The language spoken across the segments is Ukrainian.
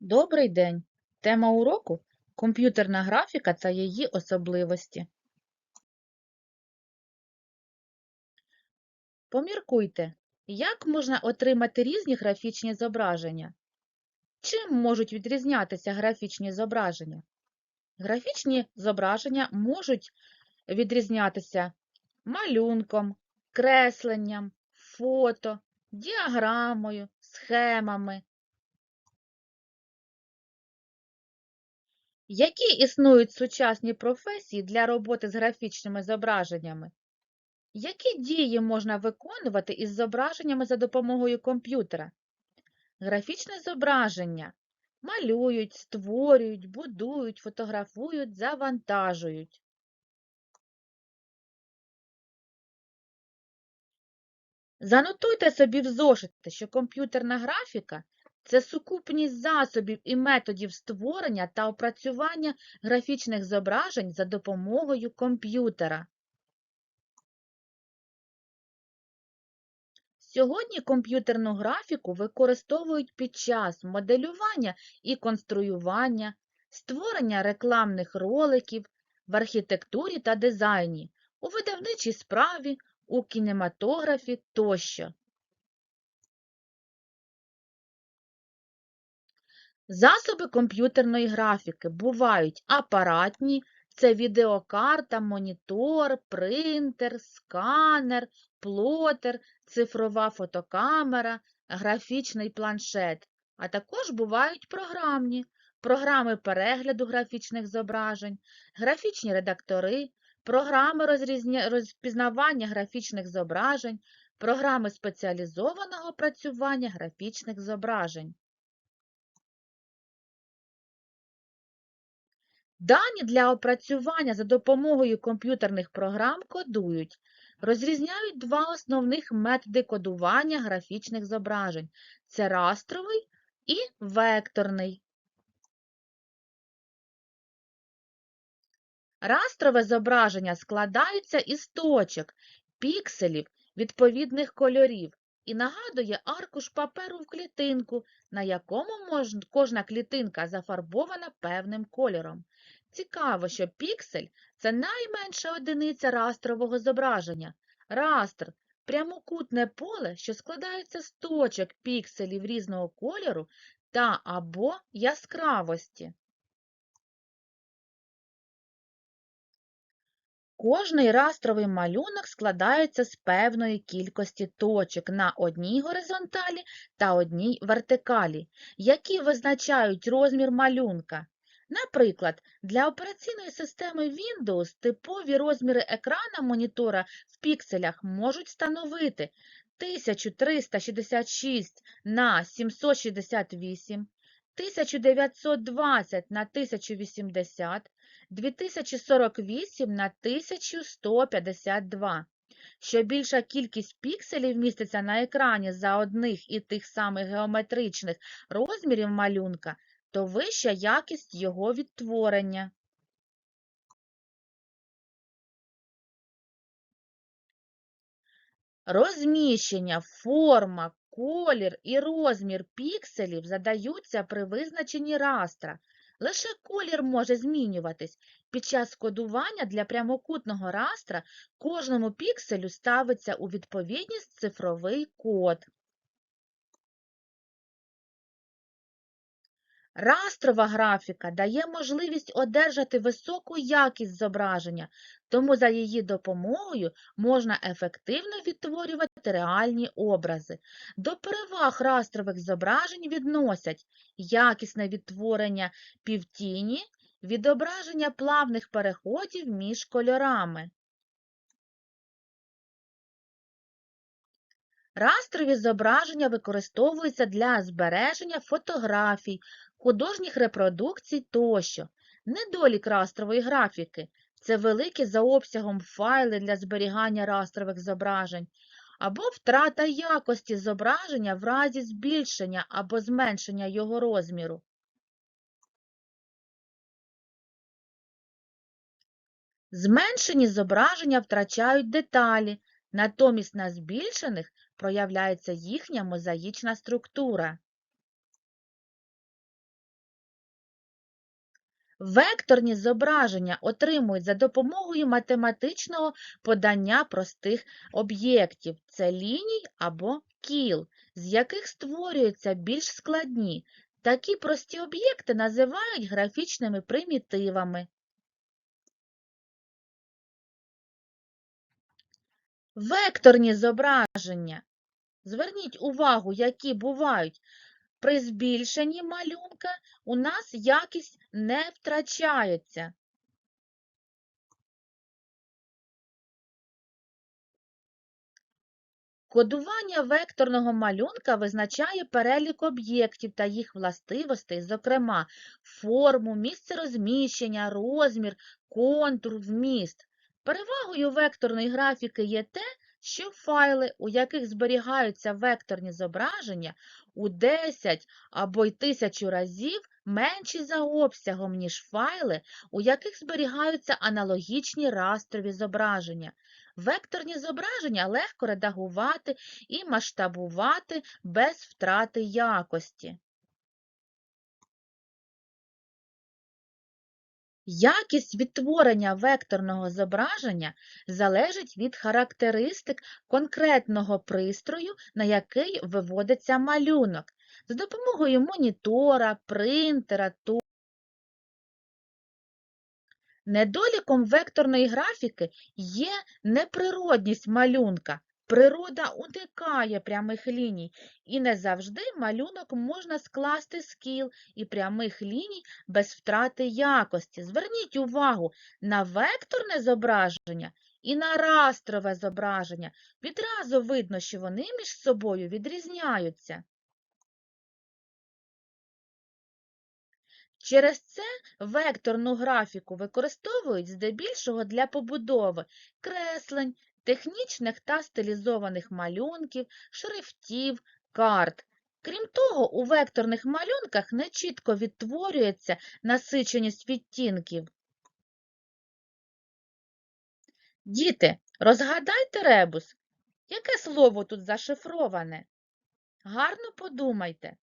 Добрий день! Тема уроку комп'ютерна графіка та її особливості. Поміркуйте, як можна отримати різні графічні зображення? Чим можуть відрізнятися графічні зображення? Графічні зображення можуть відрізнятися малюнком, кресленням, фото, діаграмою, схемами. Які існують сучасні професії для роботи з графічними зображеннями? Які дії можна виконувати із зображеннями за допомогою комп'ютера? Графічне зображення малюють, створюють, будують, фотографують, завантажують. Занотуйте собі в зошити, що комп'ютерна графіка це сукупність засобів і методів створення та опрацювання графічних зображень за допомогою комп'ютера. Сьогодні комп'ютерну графіку використовують під час моделювання і конструювання, створення рекламних роликів, в архітектурі та дизайні, у видавничій справі, у кінематографі тощо. Засоби комп'ютерної графіки бувають апаратні, це відеокарта, монітор, принтер, сканер, плотер, цифрова фотокамера, графічний планшет, а також бувають програмні, програми перегляду графічних зображень, графічні редактори, програми розрізня... розпізнавання графічних зображень, програми спеціалізованого опрацювання графічних зображень. Дані для опрацювання за допомогою комп'ютерних програм кодують. Розрізняють два основних методи кодування графічних зображень – це растровий і векторний. Растрове зображення складається із точок, пікселів відповідних кольорів і нагадує аркуш паперу в клітинку, на якому кожна клітинка зафарбована певним кольором. Цікаво, що піксель – це найменша одиниця растрового зображення. Растр – прямокутне поле, що складається з точок пікселів різного кольору та або яскравості. Кожний растровий малюнок складається з певної кількості точок на одній горизонталі та одній вертикалі, які визначають розмір малюнка. Наприклад, для операційної системи Windows типові розміри екрана монітора в пікселях можуть становити 1366 на 768, 1920 на 1080, 2048 на 1152. Що більша кількість пікселів міститься на екрані за одних і тих самих геометричних розмірів малюнка, то вища якість його відтворення. Розміщення, форма, колір і розмір пікселів задаються при визначенні растра. Лише колір може змінюватись. Під час кодування для прямокутного растра кожному пікселю ставиться у відповідність цифровий код. Растрова графіка дає можливість одержати високу якість зображення, тому за її допомогою можна ефективно відтворювати реальні образи. До переваг растрових зображень відносять якісне відтворення півтіні, відображення плавних переходів між кольорами. Растрові зображення використовуються для збереження фотографій, художніх репродукцій тощо. Недолік растрової графіки – це великі за обсягом файли для зберігання растрових зображень, або втрата якості зображення в разі збільшення або зменшення його розміру. Зменшені зображення втрачають деталі, натомість на збільшених проявляється їхня мозаїчна структура. Векторні зображення отримують за допомогою математичного подання простих об'єктів. Це ліній або кіл, з яких створюються більш складні. Такі прості об'єкти називають графічними примітивами. Векторні зображення. Зверніть увагу, які бувають. При збільшенні малюнка у нас якість не втрачається. Кодування векторного малюнка визначає перелік об'єктів та їх властивостей, зокрема форму, місце розміщення, розмір, контур, вміст. Перевагою векторної графіки є те, що файли, у яких зберігаються векторні зображення, у 10 або й тисячу разів менші за обсягом, ніж файли, у яких зберігаються аналогічні растрові зображення. Векторні зображення легко редагувати і масштабувати без втрати якості. Якість відтворення векторного зображення залежить від характеристик конкретного пристрою, на який виводиться малюнок. За допомогою монітора, принтера, ту- Недоліком векторної графіки є неприродність малюнка. Природа уникає прямих ліній, і не завжди малюнок можна скласти з кіл і прямих ліній без втрати якості. Зверніть увагу на векторне зображення і на растрове зображення. Відразу видно, що вони між собою відрізняються. Через це векторну графіку використовують здебільшого для побудови креслень, технічних та стилізованих малюнків, шрифтів, карт. Крім того, у векторних малюнках нечітко відтворюється насиченість відтінків. Діти, розгадайте ребус. Яке слово тут зашифроване? Гарно подумайте.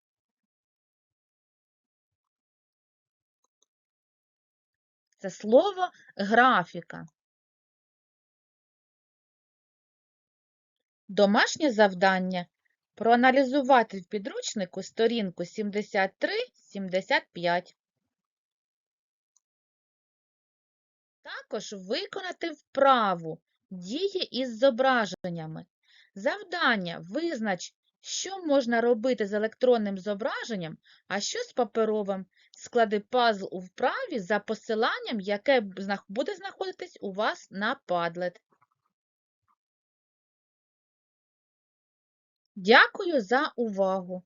Це слово графіка. Домашнє завдання проаналізувати в підручнику сторінку 73-75. Також виконати вправу дії із зображеннями. Завдання визнач, що можна робити з електронним зображенням, а що з паперовим. Склади пазл у вправі за посиланням, яке буде знаходитись у вас на Padlet. Дякую за увагу!